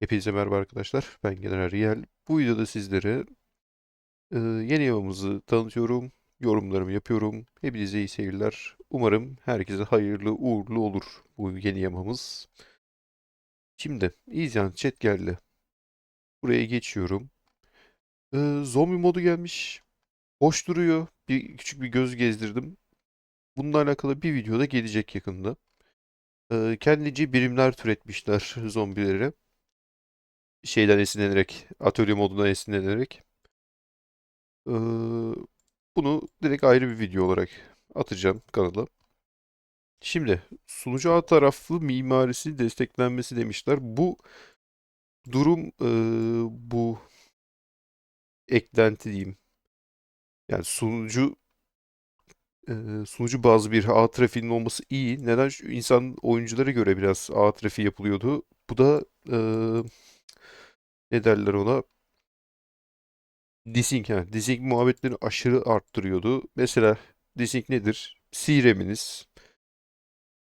Hepinize merhaba arkadaşlar. Ben General Riyal. Bu videoda sizlere e, yeni yavamızı tanıtıyorum. Yorumlarımı yapıyorum. Hepinize iyi seyirler. Umarım herkese hayırlı uğurlu olur bu yeni yamamız. Şimdi İzyan chat geldi. Buraya geçiyorum. E, zombi modu gelmiş. Hoş duruyor. Bir küçük bir göz gezdirdim. Bununla alakalı bir videoda gelecek yakında. E, kendince birimler türetmişler zombilere. Şeyden esinlenerek, atölye modundan esinlenerek. Bunu direkt ayrı bir video olarak atacağım kanala. Şimdi sunucu ağ taraflı mimarisi desteklenmesi demişler. Bu durum bu eklenti diyeyim. Yani sunucu sunucu bazı bir ağ trafiğinin olması iyi. Neden? Çünkü insan oyunculara göre biraz ağ trafiği yapılıyordu. Bu da e, ne derler ona? Desync, ha. Desync muhabbetlerini aşırı arttırıyordu. Mesela desync nedir? CRAM'iniz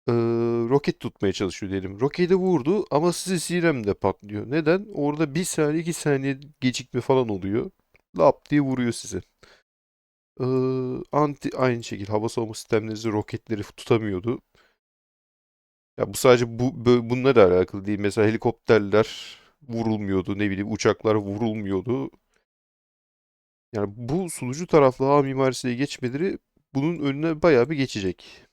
eee, roket tutmaya çalışıyor diyelim. Roketi vurdu ama size CRAM de patlıyor. Neden? Orada bir saniye iki saniye gecikme falan oluyor. Lap diye vuruyor sizi. Eee, anti aynı şekilde hava savunma sistemlerinizi roketleri tutamıyordu. Ya bu sadece bu bö- bununla alakalı değil. Mesela helikopterler vurulmuyordu. Ne bileyim uçaklar vurulmuyordu. Yani bu sunucu taraflı ağ mimarisiye geçmeleri bunun önüne bayağı bir geçecek.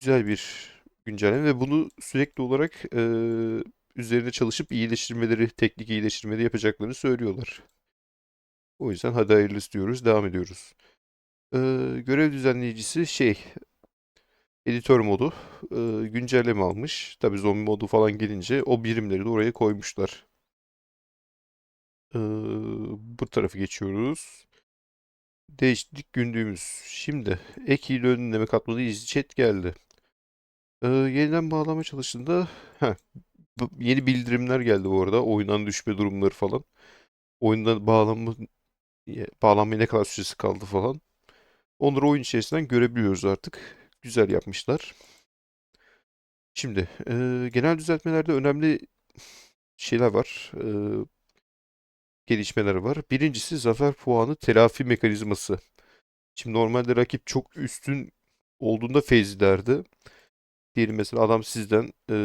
Güzel bir güncelleme ve bunu sürekli olarak eee, üzerine çalışıp iyileştirmeleri, teknik iyileştirmeleri yapacaklarını söylüyorlar. O yüzden hadi hayırlısı diyoruz, devam ediyoruz. Eee, görev düzenleyicisi şey, editör modu eee, güncelleme almış. Tabii zombi modu falan gelince o birimleri de oraya koymuşlar. Eee, bu tarafı geçiyoruz. Değişiklik gündüğümüz. Şimdi ek ile önleme katmanı izci chat geldi. Ee, yeniden bağlama çalıştığında heh, yeni bildirimler geldi bu arada. Oyundan düşme durumları falan. Oyundan bağlanma bağlanmaya ne kadar süresi kaldı falan. Onları oyun içerisinden görebiliyoruz artık. Güzel yapmışlar. Şimdi e, genel düzeltmelerde önemli şeyler var. E, gelişmeler var. Birincisi zafer puanı telafi mekanizması. Şimdi normalde rakip çok üstün olduğunda feyzlerdi. Diyelim mesela adam sizden e,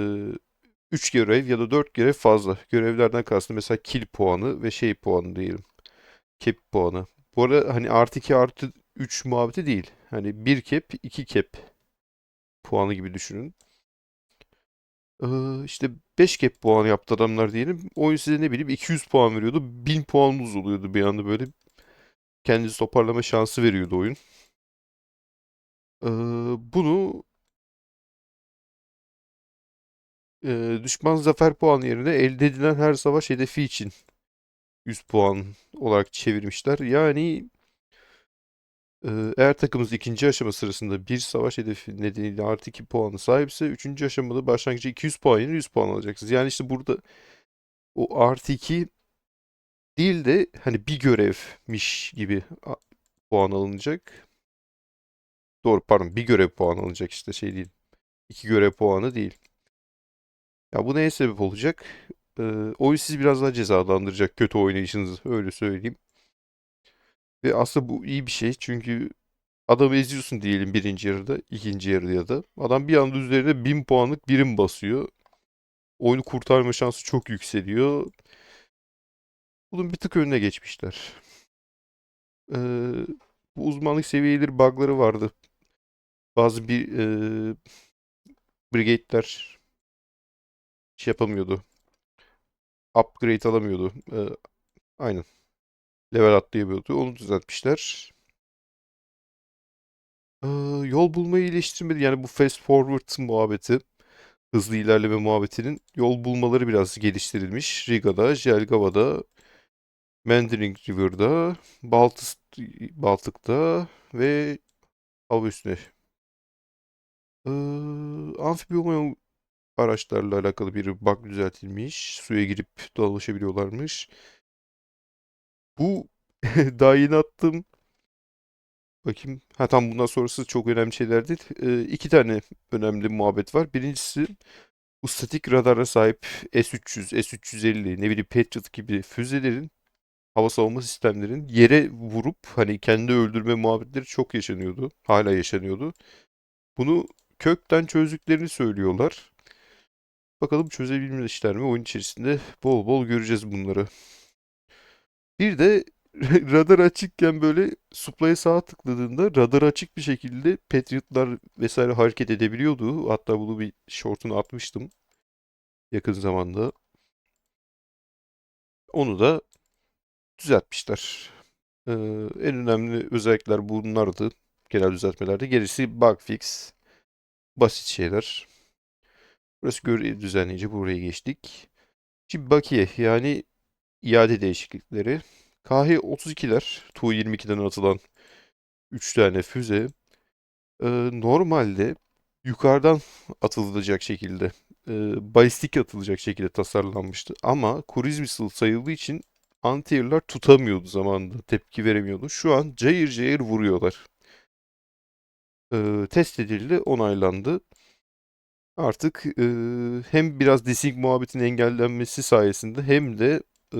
3 görev ya da 4 görev fazla. Görevlerden kastım mesela kill puanı ve şey puanı diyelim. Cap puanı. Bu arada hani artı 2 artı 3 muhabbeti değil. Hani 1 cap 2 cap puanı gibi düşünün. Ee, işte 5 cap puanı yaptı adamlar diyelim. Oyun size ne bileyim 200 puan veriyordu. 1000 puanınız oluyordu bir anda böyle. Kendinizi toparlama şansı veriyordu oyun. Ee, bunu e, düşman zafer puanı yerine elde edilen her savaş hedefi için 100 puan olarak çevirmişler. Yani eğer takımımız ikinci aşama sırasında bir savaş hedefi nedeniyle artı 2 puanı sahipse üçüncü aşamada başlangıçta 200 puan yerine 100 puan alacaksınız. Yani işte burada o artı 2 değil de hani bir görevmiş gibi puan alınacak. Doğru pardon bir görev puan alınacak işte şey değil. İki görev puanı değil. Ya bu neye sebep olacak? Ee, oyun sizi biraz daha cezalandıracak kötü oynayışınızı öyle söyleyeyim. Ve aslında bu iyi bir şey çünkü adamı eziyorsun diyelim birinci yarıda, ikinci yarıda ya da. Adam bir anda üzerine 1000 puanlık birim basıyor. Oyunu kurtarma şansı çok yükseliyor. Bunun bir tık önüne geçmişler. Ee, bu uzmanlık seviyeleri bug'ları vardı. Bazı bir e, brigade'ler şey yapamıyordu. Upgrade alamıyordu. Ee, aynen. Level atlayamıyordu. Onu düzeltmişler. Ee, yol bulmayı iyileştirmedi. Yani bu fast forward muhabbeti, hızlı ilerleme muhabbetinin yol bulmaları biraz geliştirilmiş. Riga'da, Jelgava'da, Mandarin River'da, Baltıs, Baltık'ta ve hava üstüne. Ee, amfibi olmayan araçlarla alakalı bir bug düzeltilmiş. Suya girip dolaşabiliyorlarmış. Bu daha yeni attığım Bakayım. Ha tam bundan sonrası çok önemli şeyler değil. Ee, iki tane önemli muhabbet var. Birincisi bu statik radara sahip S-300, S-350, ne bileyim Patriot gibi füzelerin hava savunma sistemlerin yere vurup hani kendi öldürme muhabbetleri çok yaşanıyordu. Hala yaşanıyordu. Bunu kökten çözdüklerini söylüyorlar. Bakalım çözebilmişler mi? Oyun içerisinde bol bol göreceğiz bunları. Bir de radar açıkken böyle supply'a sağa tıkladığında radar açık bir şekilde Patriot'lar vesaire hareket edebiliyordu. Hatta bunu bir short'unu atmıştım yakın zamanda. Onu da düzeltmişler. Ee, en önemli özellikler bunlardı. Genel düzeltmelerde. Gerisi bug fix. Basit şeyler. Burası görev düzenleyici. Buraya geçtik. Şimdi bakiye yani iade değişiklikleri. KH-32'ler Tu-22'den atılan 3 tane füze e, normalde yukarıdan atılacak şekilde e, balistik atılacak şekilde tasarlanmıştı. Ama cruise missile sayıldığı için anti-air'lar tutamıyordu zamanında. Tepki veremiyordu. Şu an cayır cayır vuruyorlar. E, test edildi, onaylandı. Artık e, hem biraz desync muhabbetinin engellenmesi sayesinde hem de e,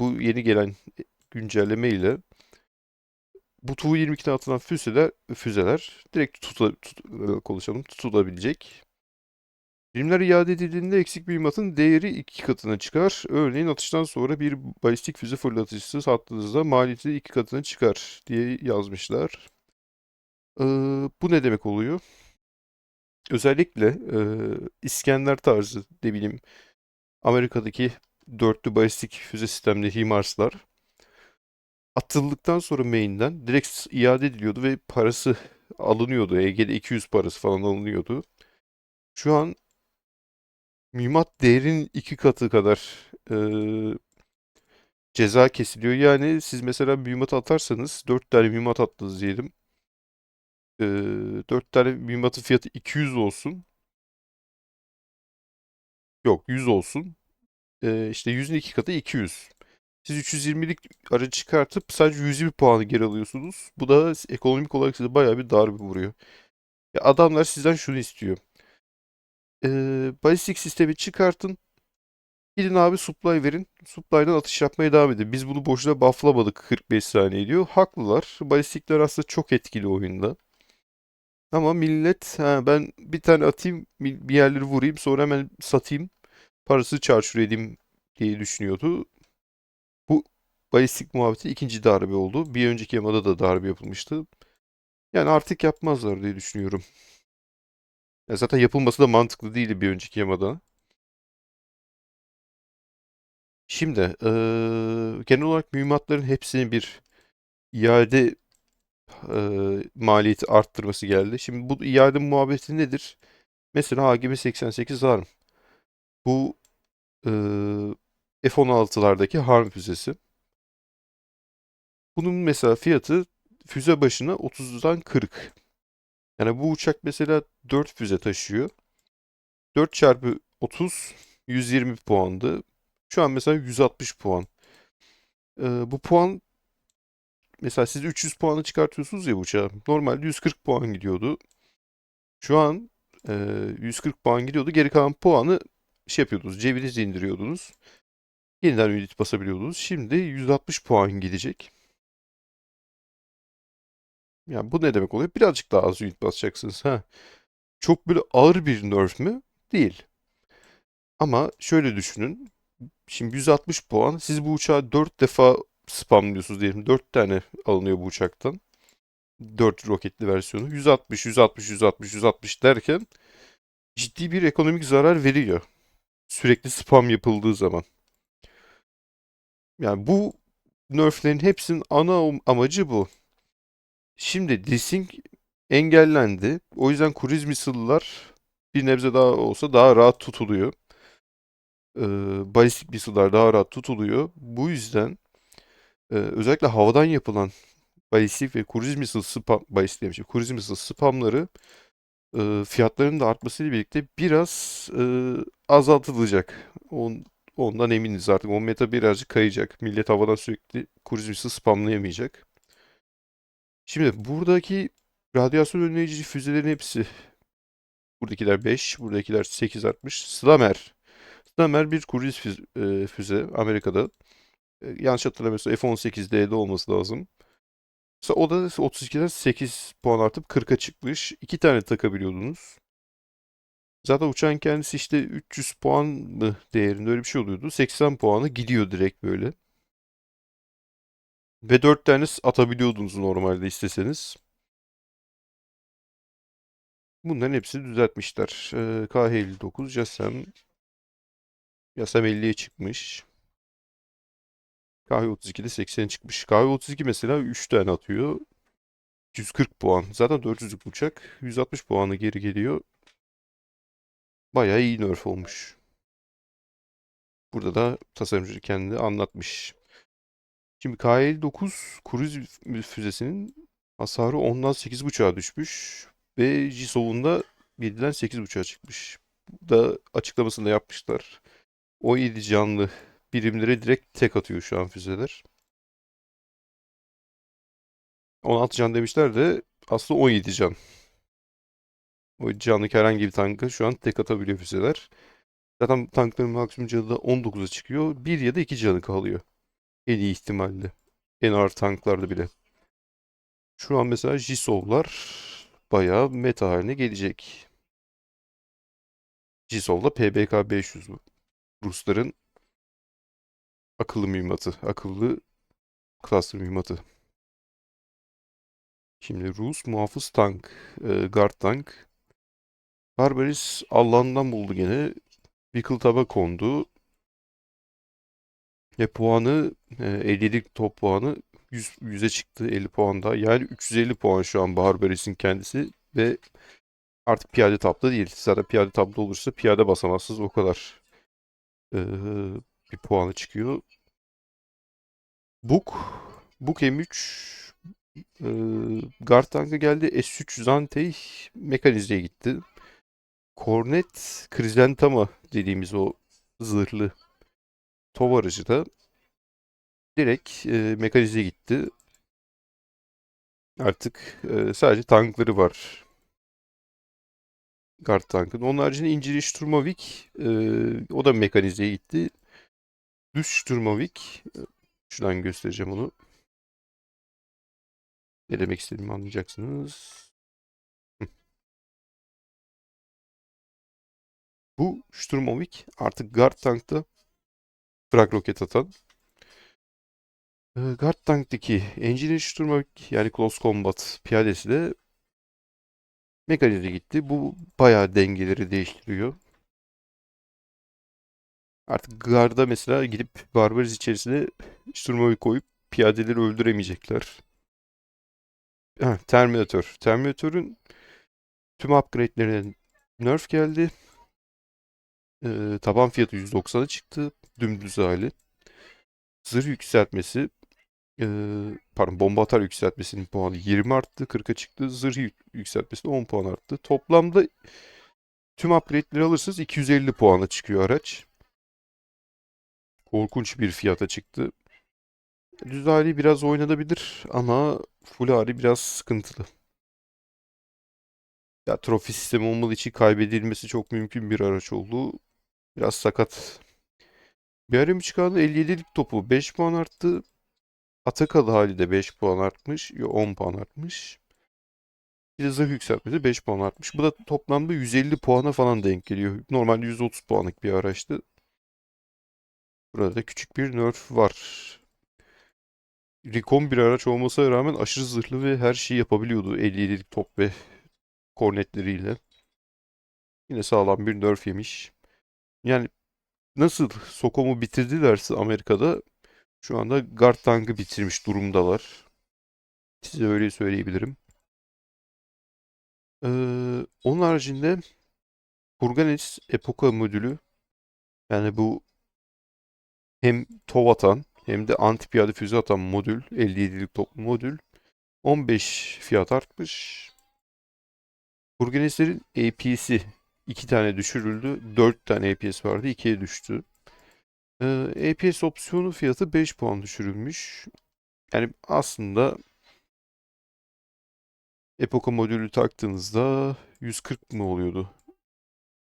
bu yeni gelen güncelleme ile bu Tu-22'den atılan füzeler, füzeler direkt tuta, tut, konuşalım, tutulabilecek. Birimler iade edildiğinde eksik mühimmatın değeri iki katına çıkar. Örneğin atıştan sonra bir balistik füze fırlatıcısı sattığınızda maliyeti iki katına çıkar diye yazmışlar. Ee, bu ne demek oluyor? Özellikle e, İskender tarzı ne bileyim Amerika'daki dörtlü balistik füze sistemli HIMARS'lar atıldıktan sonra main'den direkt iade ediliyordu ve parası alınıyordu. EG'de 200 parası falan alınıyordu. Şu an mühimmat değerinin iki katı kadar e, ceza kesiliyor. Yani siz mesela mühimmat atarsanız 4 tane mühimmat attınız diyelim. E, 4 tane mühimmatın fiyatı 200 olsun. Yok 100 olsun. E, işte 100'ün iki katı 200. Siz 320'lik aracı çıkartıp sadece 120 puanı geri alıyorsunuz. Bu da ekonomik olarak size bayağı bir darbe vuruyor. Ya adamlar sizden şunu istiyor. Ee, balistik sistemi çıkartın. Gidin abi supply verin. Supply'dan atış yapmaya devam edin. Biz bunu boşuna bufflamadık 45 saniye diyor. Haklılar. Balistikler aslında çok etkili oyunda. Ama millet ha, ben bir tane atayım bir yerleri vurayım sonra hemen satayım. Parası çarçur edeyim diye düşünüyordu. Bu balistik muhabbeti ikinci darbe oldu. Bir önceki yamada da darbe yapılmıştı. Yani artık yapmazlar diye düşünüyorum. Ya zaten yapılması da mantıklı değildi bir önceki yamada. Şimdi eee, genel olarak mühimmatların hepsinin bir iade eee, maliyeti arttırması geldi. Şimdi bu iade muhabbeti nedir? Mesela AGM 88 ARM. Bu eee, F-16'lardaki harm füzesi. Bunun mesela fiyatı füze başına 30'dan 40. Yani bu uçak mesela 4 füze taşıyor. 4 çarpı 30 120 puandı. Şu an mesela 160 puan. Ee, bu puan mesela siz 300 puanı çıkartıyorsunuz ya uçağa. Normalde 140 puan gidiyordu. Şu an e, 140 puan gidiyordu. Geri kalan puanı şey yapıyordunuz. Cebinize indiriyordunuz. Yeniden unit basabiliyordunuz. Şimdi 160 puan gidecek. Yani bu ne demek oluyor? Birazcık daha az unit basacaksınız. Ha. Çok böyle ağır bir nerf mü? Değil. Ama şöyle düşünün. Şimdi 160 puan. Siz bu uçağı 4 defa spamlıyorsunuz diyelim. 4 tane alınıyor bu uçaktan. 4 roketli versiyonu. 160, 160, 160, 160 derken ciddi bir ekonomik zarar veriyor. Sürekli spam yapıldığı zaman. Yani bu nerflerin hepsinin ana amacı bu. Şimdi desync engellendi. O yüzden cruise missile'lar bir nebze daha olsa daha rahat tutuluyor. Ee, balistik missile'lar daha rahat tutuluyor. Bu yüzden e, özellikle havadan yapılan balistik ve cruise missile spam, balistik demişim, cruise missile spamları e, fiyatlarının da artmasıyla birlikte biraz e, azaltılacak. On, ondan eminiz artık. O meta birazcık kayacak. Millet havadan sürekli missile spamlayamayacak. Şimdi buradaki radyasyon önleyici füzelerin hepsi Buradakiler 5, buradakiler 8 artmış. Slammer. Slammer bir cruise füze, e, füze Amerika'da. E, yanlış hatırlamıyorsam F-18D'de olması lazım. Mesela o da 32'den 8 puan artıp 40'a çıkmış. İki tane takabiliyordunuz. Zaten uçağın kendisi işte 300 puan mı değerinde öyle bir şey oluyordu. 80 puanı gidiyor direkt böyle. Ve 4 tane atabiliyordunuz normalde isteseniz. Bunların hepsini düzeltmişler. Ee, KH-59, JASSM, JASSM 50'ye çıkmış. KH-32'de 80'e çıkmış. KH-32 mesela 3 tane atıyor. 140 puan. Zaten 400'lük uçak. 160 puanı geri geliyor. Bayağı iyi nerf olmuş. Burada da tasarımcı kendi anlatmış. Şimdi K-59 kruz füzesinin hasarı 10'dan 8.5'a düşmüş. Ve JSOW'un da 7'den 8.5'a çıkmış. Bu da açıklamasını da yapmışlar. 17 canlı birimlere direkt tek atıyor şu an füzeler. 16 can demişler de aslında 17 can. O canlık herhangi bir tanka şu an tek atabiliyor füzeler. Zaten tankların maksimum canı da 19'a çıkıyor. 1 ya da 2 canı kalıyor. En iyi ihtimalle. En ağır tanklarda bile. Şu an mesela Jisov'lar bayağı meta haline gelecek. Jisov'la PBK 500 bu. Rusların akıllı mühimmatı. Akıllı cluster mühimmatı. Şimdi Rus muhafız tank. E, guard tank. Barbaris Allah'ından buldu gene. Wickletub'a kondu. Ve puanı e, 50'lik top puanı 100, 100'e çıktı 50 puan daha. Yani 350 puan şu an Barbaris'in kendisi ve artık piyade tabda değil. Zaten piyade tabda olursa piyade basamazsınız o kadar e, bir puanı çıkıyor. Buk Buk M3 e, Guard tankı geldi. S3 Zantey mekanizeye gitti. Kornet Krizentama dediğimiz o zırhlı tov aracı da direkt e, mekanize gitti. Artık e, sadece tankları var. Guard tankın. Onun haricinde İnciri Sturmovik e, o da mekanizeye gitti. Düz Sturmovik e, şuradan göstereceğim onu. Ne demek istediğimi anlayacaksınız. Bu Sturmovik artık Guard tankta frag roket atan. E, Guard tanktaki Engineer Sturmovik yani Close Combat piyadesi de mekanize gitti. Bu bayağı dengeleri değiştiriyor. Artık garda mesela gidip Barbaris içerisine Sturmovik koyup piyadeleri öldüremeyecekler. Ha, Terminator. Terminator'un tüm upgrade'lerine nerf geldi. Ee, taban fiyatı 190'a çıktı. Dümdüz hali. Zırh yükseltmesi ee, pardon bomba atar yükseltmesinin puanı 20 arttı. 40'a çıktı. Zırh yük- yükseltmesi de 10 puan arttı. Toplamda tüm upgrade'leri alırsanız 250 puana çıkıyor araç. Korkunç bir fiyata çıktı. Düz hali biraz oynanabilir ama full hali biraz sıkıntılı. Ya trofi sistemi olmadığı için kaybedilmesi çok mümkün bir araç oldu. Biraz sakat. Bir ara çıkardı 57'lik topu 5 puan arttı. Atakalı hali de 5 puan artmış. Yo 10 puan artmış. Bir de zırh yükseltmesi 5 puan artmış. Bu da toplamda 150 puana falan denk geliyor. Normalde 130 puanlık bir araçtı. Burada da küçük bir nerf var. Recon bir araç olmasına rağmen aşırı zırhlı ve her şeyi yapabiliyordu 57'lik top ve kornetleriyle. Yine sağlam bir nerf yemiş. Yani nasıl Sokom'u bitirdilerse Amerika'da şu anda Guard tankı bitirmiş durumdalar. Size öyle söyleyebilirim. Ee, onun haricinde Kurganes Epoka modülü yani bu hem TOW atan hem de anti piyade füze atan modül 57'lik toplu modül 15 fiyat artmış. Kurganeslerin AP'si 2 tane düşürüldü. 4 tane APS vardı. 2'ye düştü. Ee, APS opsiyonu fiyatı 5 puan düşürülmüş. Yani aslında Epoka modülü taktığınızda 140 mı oluyordu?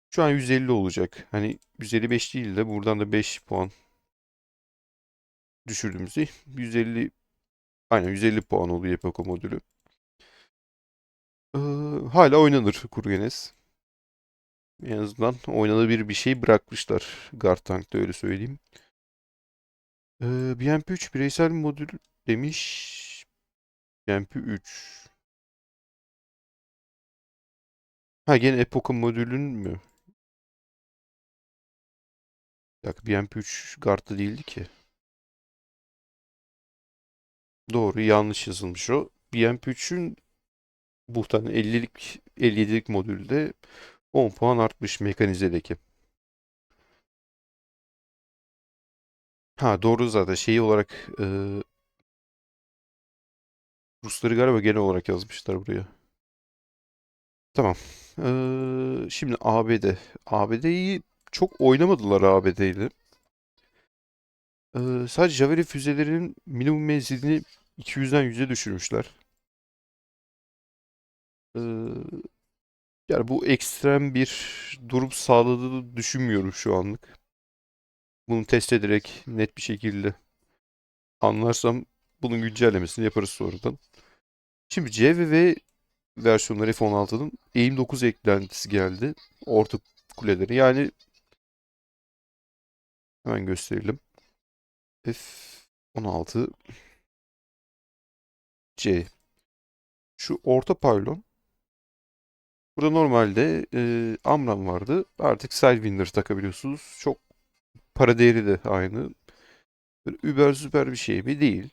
Şu an 150 olacak. Hani 155 değil de buradan da 5 puan düşürdüğümüzde 150 aynen 150 puan oluyor Epoko modülü. Ee, hala oynanır Kurgenes. En azından oynanabilir bir şey bırakmışlar Gartank'ta öyle söyleyeyim. Ee, BMP3 bireysel modül demiş. BMP3. Ha gene Epocha modülün mü? Bir dakika BMP3 Guard'da değildi ki. Doğru yanlış yazılmış o. BMP3'ün muhtemelen 50'lik 57'lik modülde 10 puan artmış mekanizedeki. Ha doğru zaten şey olarak e, Rusları galiba genel olarak yazmışlar buraya. Tamam. Ee, şimdi ABD. ABD'yi çok oynamadılar ABD. Sadece Javelin füzelerinin minimum menzilini 200'den 100'e düşürmüşler. Ee, yani bu ekstrem bir durum sağladığını düşünmüyorum şu anlık. Bunu test ederek net bir şekilde anlarsam bunun güncellemesini yaparız sonradan. Şimdi C ve V versiyonları F-16'nın Aim 9 eklentisi geldi. Orta kuleleri. Yani hemen gösterelim. F-16 C. Şu orta pylon. Burada normalde e, Amram vardı. Artık Sidewinder takabiliyorsunuz. Çok para değeri de aynı. Böyle über süper bir şey mi? Değil.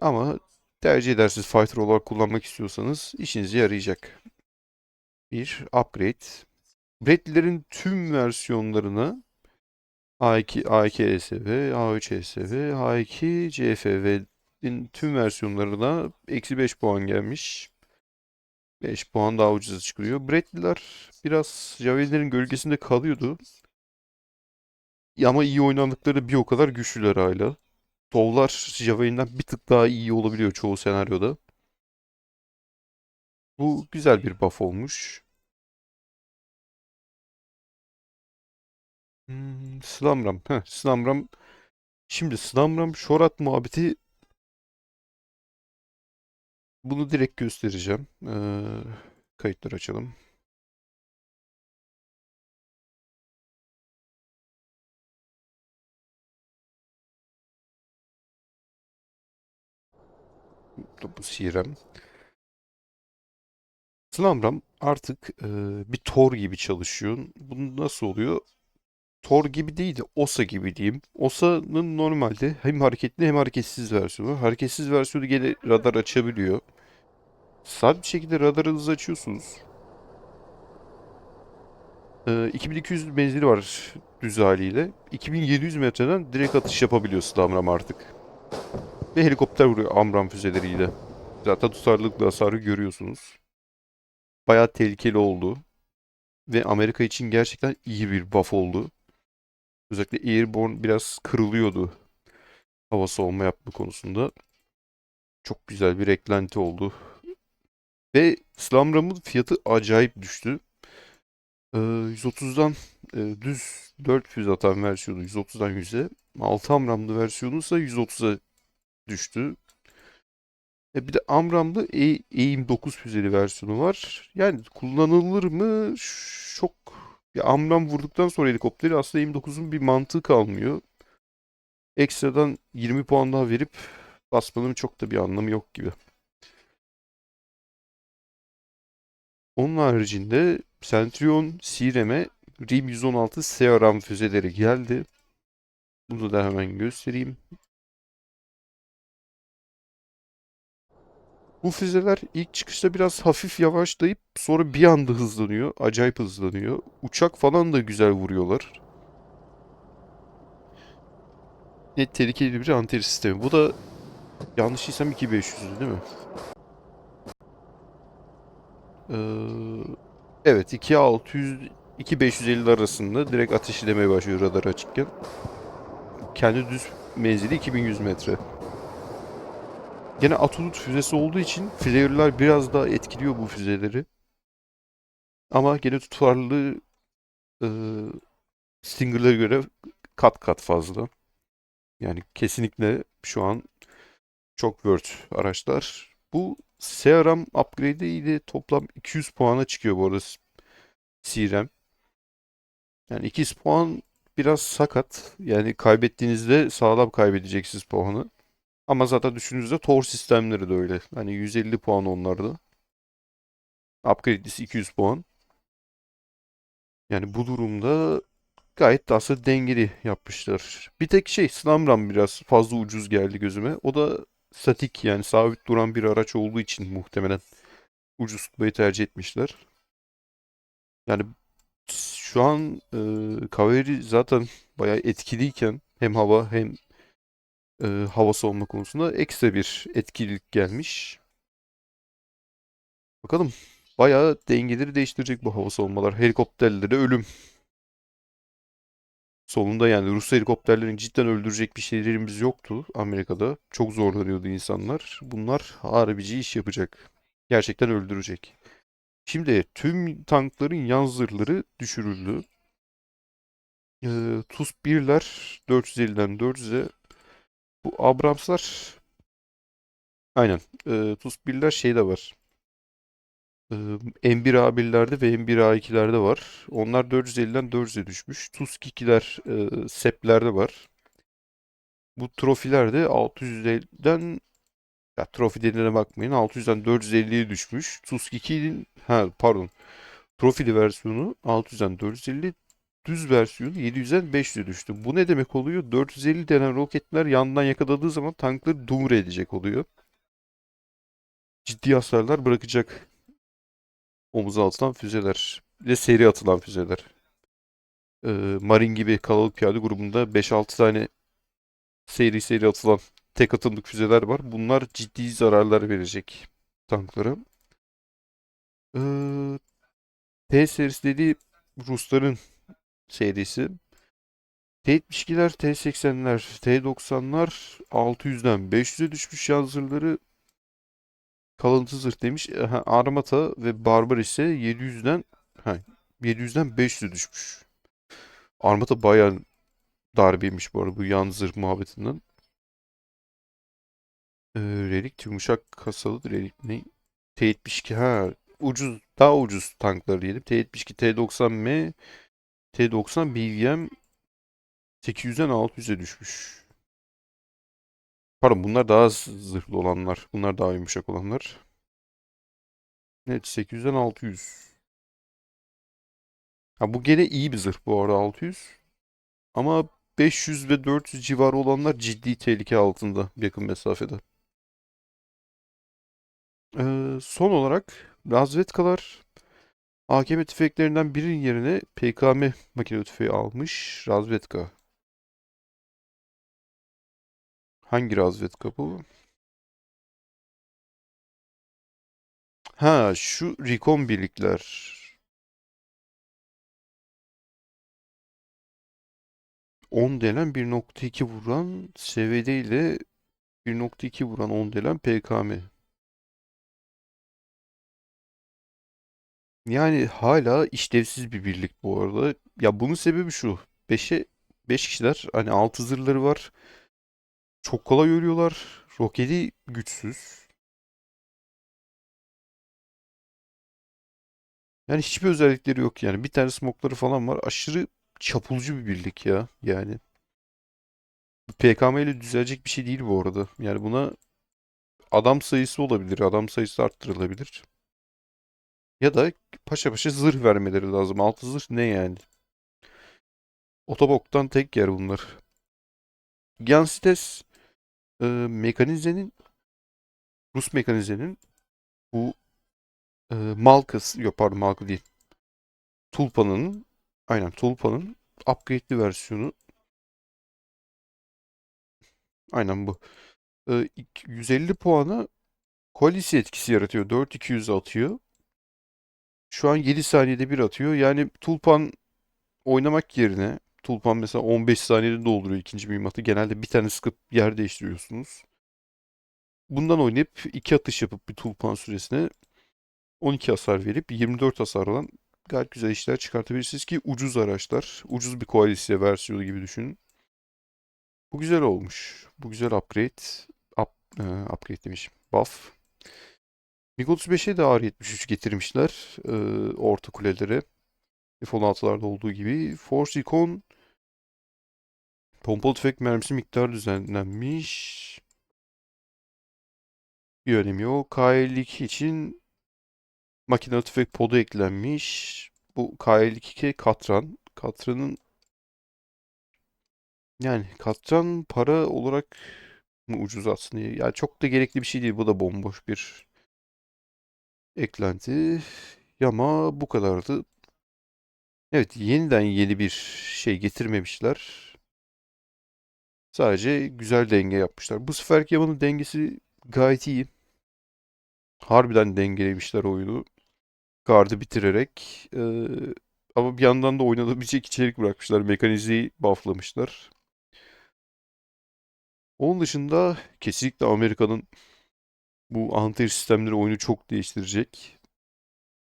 Ama tercih edersiniz fighter olarak kullanmak istiyorsanız işinize yarayacak. Bir upgrade. Bradley'lerin tüm versiyonlarına A2, A2 ESV, A3 ESV, A2 CFV'nin tüm versiyonlarına eksi 5 puan gelmiş. 5 puan daha ucuza çıkıyor. Bradley'ler biraz Javelin'lerin gölgesinde kalıyordu. Ama iyi oynandıkları bir o kadar güçlüler hala. Tovlar Javelin'den bir tık daha iyi olabiliyor çoğu senaryoda. Bu güzel bir buff olmuş. Hmm, Slamram. Heh, Slamram. Şimdi Slamram Shorat muhabbeti bunu direkt göstereceğim. Ee, kayıtları açalım. Bu CRM. Slamram artık e, bir Tor gibi çalışıyor. Bu nasıl oluyor? Tor gibi değil de Osa gibi diyeyim. Osa'nın normalde hem hareketli hem hareketsiz versiyonu. Hareketsiz versiyonu gene radar açabiliyor. Sabit bir şekilde radarınızı açıyorsunuz. Ee, 2200 menzili var düz haliyle. 2700 metreden direkt atış yapabiliyor Slamram artık. Ve helikopter vuruyor Amram füzeleriyle. Zaten tutarlılıkla hasarı görüyorsunuz. Bayağı tehlikeli oldu. Ve Amerika için gerçekten iyi bir buff oldu. Özellikle Airborne biraz kırılıyordu hava savunma yapma konusunda. Çok güzel bir eklenti oldu. Ve Slamram'ın fiyatı acayip düştü. Ee, 130'dan e, düz 4 füze atan versiyonu 130'dan 100'e. 6 Amramlı versiyonu ise 130'a düştü. E bir de Amram'da E- Eğim 9 füzeli versiyonu var. Yani kullanılır mı? Çok ya Amram vurduktan sonra helikopteri aslında Eğim 9'un bir mantığı kalmıyor. Ekstradan 20 puan daha verip basmanın çok da bir anlamı yok gibi. Onun haricinde Centurion CRM'e RIM 116 SRAM füzeleri geldi. Bunu da hemen göstereyim. Bu füzeler ilk çıkışta biraz hafif yavaşlayıp sonra bir anda hızlanıyor. Acayip hızlanıyor. Uçak falan da güzel vuruyorlar. Net tehlikeli bir anti sistemi. Bu da yanlış değilsem 2500'dü değil mi? Ee, evet 2600 2550 arasında direkt ateş edemeye başlıyor radar açıkken. Kendi düz menzili 2100 metre. Gene Atolut füzesi olduğu için flare'lar biraz daha etkiliyor bu füzeleri. Ama gene tutarlılığı e, Stinger'lara göre kat kat fazla. Yani kesinlikle şu an çok worth araçlar. Bu CRM upgrade ile toplam 200 puana çıkıyor bu arada CRM. Yani 200 puan biraz sakat. Yani kaybettiğinizde sağlam kaybedeceksiniz puanı. Ama zaten düşündüğünüzde Tor sistemleri de öyle. Hani 150 puan onlarda. Upgrade'lisi 200 puan. Yani bu durumda gayet de aslında dengeli yapmışlar. Bir tek şey Slamram biraz fazla ucuz geldi gözüme. O da statik yani sabit duran bir araç olduğu için muhtemelen ucuz tutmayı tercih etmişler. Yani şu an e, Kaveri zaten bayağı etkiliyken hem hava hem e, hava savunma konusunda ekstra bir etkililik gelmiş. Bakalım bayağı dengeleri değiştirecek bu hava savunmalar. Helikopterlere ölüm. Sonunda yani Rus helikopterlerini cidden öldürecek bir şeylerimiz yoktu Amerika'da. Çok zorlanıyordu insanlar. Bunlar harbici iş yapacak. Gerçekten öldürecek. Şimdi tüm tankların yan zırhları düşürüldü. Ee, TUS-1'ler 450'den 400'e. Bu Abrams'lar aynen. Ee, TUS-1'ler şeyde var. Ee, M1A1'lerde ve M1A2'lerde var. Onlar 450'den 400'e düşmüş. TUS-2'ler e, SEP'lerde var. Bu trofiler de 650'den ya trofi dediğine bakmayın. 600'den 450'ye düşmüş. TUS-2'nin ha pardon. Profili versiyonu 600'den 450 düz versiyonu 700'den 500'e düştü. Bu ne demek oluyor? 450 denen roketler yandan yakaladığı zaman tankları dumre edecek oluyor. Ciddi hasarlar bırakacak omuza atılan füzeler. Bir de seri atılan füzeler. Ee, Marine gibi kalabalık piyade grubunda 5-6 tane seri seri atılan tek atımlık füzeler var. Bunlar ciddi zararlar verecek tanklara. Ee, T serisi dediği Rusların serisi. T-72'ler, T-80'ler, T-90'lar 600'den 500'e düşmüş yan. Kalıntı zırh demiş. Aha, Armata ve Barbar ise 700'den ha, 700'den 500'e düşmüş. Armata bayağı darbeymiş bu arada bu yan zırh muhabbetinden. Ee, relik yumuşak kasalı relik ne? T-72 ha ucuz daha ucuz tanklar diyelim. T-72, T-90M, T-90 BVM 800'den 600'e düşmüş. Pardon bunlar daha zırhlı olanlar. Bunlar daha yumuşak olanlar. Evet 800'den 600. Ha, bu gene iyi bir zırh bu arada 600. Ama 500 ve 400 civarı olanlar ciddi tehlike altında yakın mesafede. Ee, son olarak Razvetkalar AKM tüfeklerinden birinin yerine PKM makine tüfeği almış. Razvetka. Hangi Razvetka bu? Ha şu Recon birlikler. On delen 1.2 vuran SVD ile 1.2 vuran 10 delen PKM. Yani hala işlevsiz bir birlik bu arada. Ya bunun sebebi şu. 5'e 5 kişiler hani 6 zırhları var. Çok kolay ölüyorlar. Roketi güçsüz. Yani hiçbir özellikleri yok yani. Bir tane smokları falan var. Aşırı çapulcu bir birlik ya. Yani PKM ile düzelecek bir şey değil bu arada. Yani buna adam sayısı olabilir. Adam sayısı arttırılabilir. Ya da paşa paşa zırh vermeleri lazım. Altı zırh ne yani? Otoboktan tek yer bunlar. Giansites e, mekanizenin Rus mekanizenin bu e, Malkız yok pardon Malkı değil. Tulpan'ın aynen Tulpan'ın upgrade'li versiyonu. Aynen bu. E, 150 puana koalisi etkisi yaratıyor. 4-200 atıyor. Şu an 7 saniyede bir atıyor. Yani Tulpan oynamak yerine Tulpan mesela 15 saniyede dolduruyor ikinci mühimmatı. Genelde bir tane sıkıp yer değiştiriyorsunuz. Bundan oynayıp iki atış yapıp bir Tulpan süresine 12 hasar verip 24 hasar olan gayet güzel işler çıkartabilirsiniz ki ucuz araçlar. Ucuz bir koalisye versiyonu gibi düşünün. Bu güzel olmuş. Bu güzel upgrade. Up, e, upgrade demişim. Buff. MiG-35'e de R-73 getirmişler. e, orta kulelere. F-16'larda olduğu gibi. Force Recon pompalı tüfek mermisi miktarı düzenlenmiş. Bir önemi yok. KL2 için makinalı tüfek podu eklenmiş. Bu KL2 Katran. Katran'ın yani Katran para olarak mı ucuz aslında? Yani çok da gerekli bir şey değil. Bu da bomboş bir eklenti. Ama bu kadardı. Evet, yeniden yeni bir şey getirmemişler. Sadece güzel denge yapmışlar. Bu seferki Yaman'ın dengesi gayet iyi. Harbiden dengelemişler oyunu. Gardı bitirerek. Ee, ama bir yandan da oynanabilecek içerik bırakmışlar. Mekanizeyi bufflamışlar. Onun dışında kesinlikle Amerika'nın bu anti sistemleri oyunu çok değiştirecek.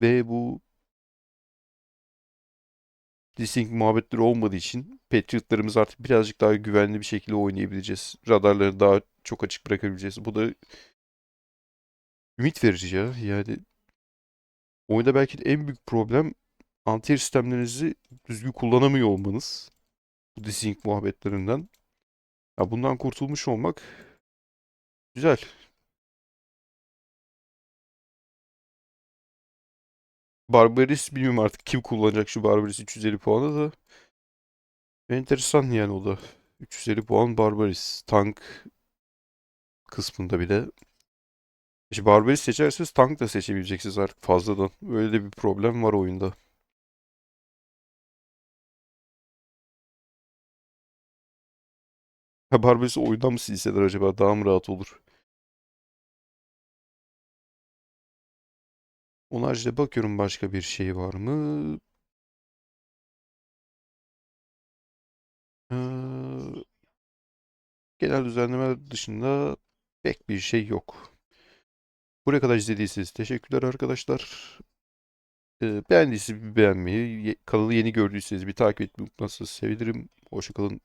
Ve bu Desync muhabbetleri olmadığı için Patriot'larımız artık birazcık daha güvenli bir şekilde oynayabileceğiz. Radarları daha çok açık bırakabileceğiz. Bu da ümit verici ya. Yani oyunda belki de en büyük problem anti sistemlerinizi düzgün kullanamıyor olmanız. Bu desync muhabbetlerinden. Ya bundan kurtulmuş olmak güzel. Barbaris bilmiyorum artık kim kullanacak şu Barbaris 350 puanı da. Enteresan yani o da. 350 puan Barbaris. Tank kısmında bir de. İşte Barbaris seçerseniz tank da seçebileceksiniz artık fazladan. Öyle de bir problem var oyunda. Ha Barbaris'i oyundan mı silseler acaba? Daha mı rahat olur? Onun haricinde bakıyorum başka bir şey var mı? Ee, genel düzenleme dışında pek bir şey yok. Buraya kadar izlediyseniz teşekkürler arkadaşlar. Ee, beğendiyseniz bir beğenmeyi, kanalı yeni gördüyseniz bir takip etmeyi unutmazsanız sevinirim. Hoşçakalın.